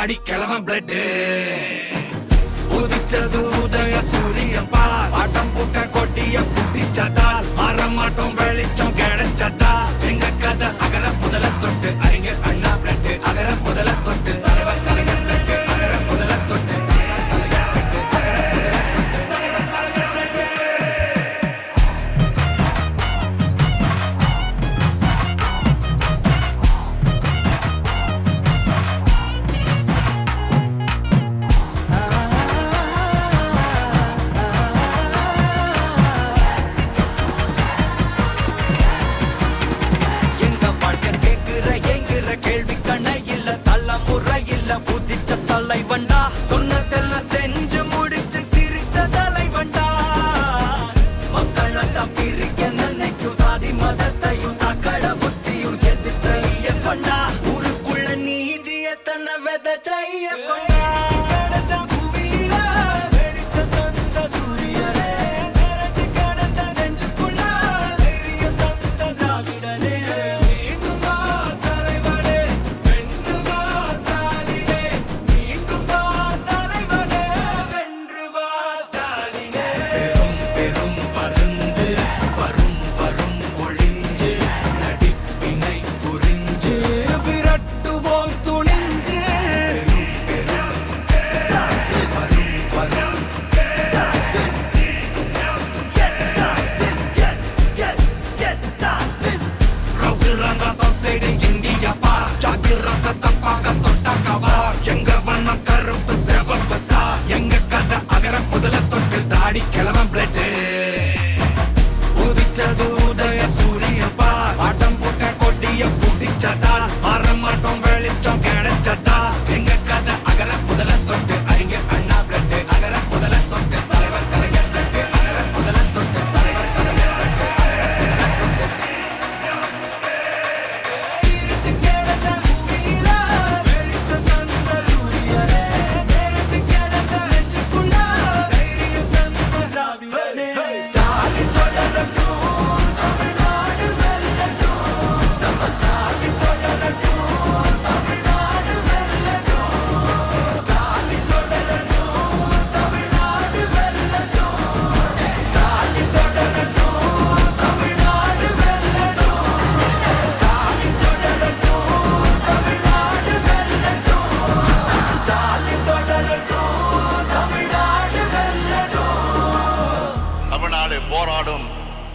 ஆடி கிளம்ப பிளட் உதிச்சது உதய சூரியன் பால் ஆட்டம் புட்ட கொட்டிய புட்டிச்சதால் மரம் மாட்டோம் வெளிச்சம் கிடைச்சதா எங்க கதை அகர முதல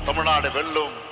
தமிழ்நாடு வெல்லும்.